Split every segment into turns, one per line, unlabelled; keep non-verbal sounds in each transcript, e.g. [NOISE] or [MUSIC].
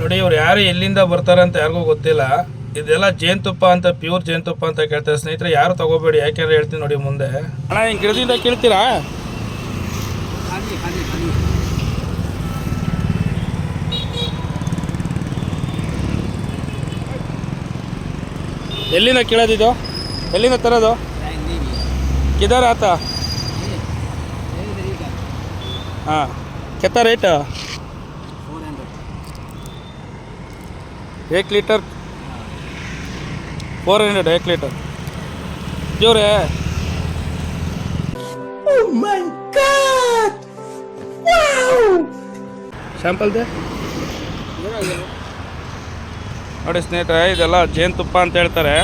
ನೋಡಿ, ಇವ್ರು ಯಾರು ಎಲ್ಲಿಂದ ಬರ್ತಾರೆ ಅಂತ ಯಾರಿಗೂ ಗೊತ್ತಿಲ್ಲ. ಇದೆಲ್ಲ ಜೇನುತುಪ್ಪ ಅಂತ ಪ್ಯೂರ್ ಜೇನುತುಪ್ಪ ಅಂತ ಕೇಳ್ತಾರೆ. ಸ್ನೇಹಿತರೆ, ಯಾರು ತಗೋಬೇಡಿ, ಯಾಕೆಂದ್ರೆ ಹೇಳ್ತೀನಿ ನೋಡಿ ಮುಂದೆ. ಅಣ್ಣ ಹಿಂಗೆ ಗಿಡದಿಂದ ಕೇಳ್ತೀರಾ? ಎಲ್ಲಿಂದ ಕೇಳೋದಿದು? ಎಲ್ಲಿಂದ ತರೋದು? ಕಿದಾರ ಆತ? ಹಾಂ. ಕೆತ್ತ ರೇಟ್ ಏಕ್ ಲೀಟರ್ ಫೋರ್ ಹಂಡ್ರೆಡ್ ಏಕ್ ಲೀಟರ್ ದೇವ್ರೆ ಶ್ಯಾಂಪಲ್ದೆ ನೋಡಿ ಸ್ನೇಹಿತರೆ ಇದೆಲ್ಲ ಜೇನುತುಪ್ಪ ಅಂತ ಹೇಳ್ತಾರೆ.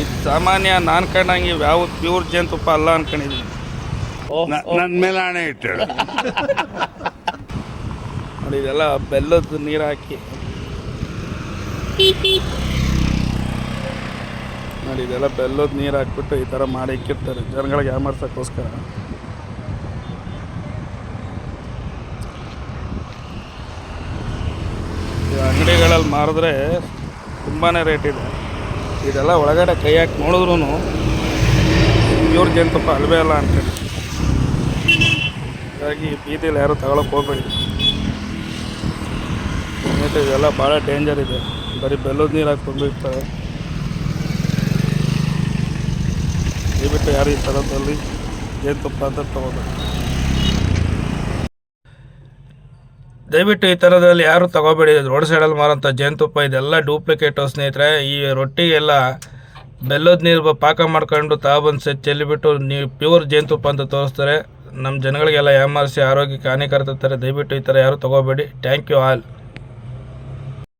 ಇದು ಸಾಮಾನ್ಯ ನಾನು ಕಂಡಂಗೆ ಯಾವ ಪ್ಯೂರ್ ಜೇನುತುಪ್ಪ ಅಲ್ಲ ಅನ್ಕೊಂಡಿದ್ದೀನಿ
ನನ್ನ ಮೇಲೆ ಆಣೆ ಇಟ್ಟು [LAUGHS]
ನೋಡಿ, ಇದೆಲ್ಲ ಬೆಲ್ಲದ ನೀರು ಹಾಕಿ. ನೋಡಿ, ಇದೆಲ್ಲ ಬೆಲ್ಲದ ನೀರು ಹಾಕ್ಬಿಟ್ಟು ಈ ಥರ ಮಾಡಿ ಇಕ್ಕಿರ್ತಾರೆ. ಜನಗಳಿಗೆ ಯಾವ ಮಾಡ್ಸೋಕ್ಕೋಸ್ಕರ ಅಂಗಡಿಗಳಲ್ಲಿ ಮಾರಿದ್ರೆ ತುಂಬಾ ರೇಟ್ ಇದೆ. ಇದೆಲ್ಲ ಒಳಗಡೆ ಕೈ ಹಾಕಿ ನೋಡಿದ್ರು ಇವ್ರ ಜೇನುತುಪ್ಪ ಅಲ್ವೇ ಅಲ್ಲ ಅಂತೇಳಿ. ಹಾಗಾಗಿ ಬೀದಿಯಲ್ಲಿ ಯಾರು ತಗೊಳಕ್ಕೆ ಹೋಗ್ಬೇಡಿ. ಇದೆಲ್ಲ ಭಾಳ ಡೇಂಜರ್ ಇದೆ. ಬರೀ ಬೆಲ್ಲದ ನೀರು ಹಾಕಿ ಈ ದಯವಿಟ್ಟು ಯಾರು ಈ ಥರದಲ್ಲಿ ಜೇನುತುಪ್ಪ ಅಂತ ತಗೋಬೇಕು ದಯವಿಟ್ಟು ಈ ಥರದಲ್ಲಿ ಯಾರು ತಗೋಬೇಡಿ. ರೋಡ್ ಸೈಡಲ್ಲಿ ಮಾರೋಂಥ ಜೇನುತುಪ್ಪ ಇದೆಲ್ಲ ಡೂಪ್ಲಿಕೇಟು ಸ್ನೇಹಿತರೆ, ಈ ರೊಟ್ಟಿಗೆಲ್ಲ ಬೆಲ್ಲದ ನೀರು ಪಾಕ ಮಾಡ್ಕೊಂಡು ತಾಬಂದು ಸೆ ಚೆಲ್ಲಿಬಿಟ್ಟು ನೀವು ಪ್ಯೂರ್ ಜೇನುತುಪ್ಪ ಅಂತ ತೋರಿಸ್ತಾರೆ. ನಮ್ಮ ಜನಗಳಿಗೆಲ್ಲ ಏಮಾರಿಸಿ ಆರೋಗ್ಯಕ್ಕೆ ಹಾನಿಕರ ತರ್ತಾರೆ. ದಯವಿಟ್ಟು ಈ ಥರ ಯಾರು ತಗೋಬೇಡಿ. Thank you all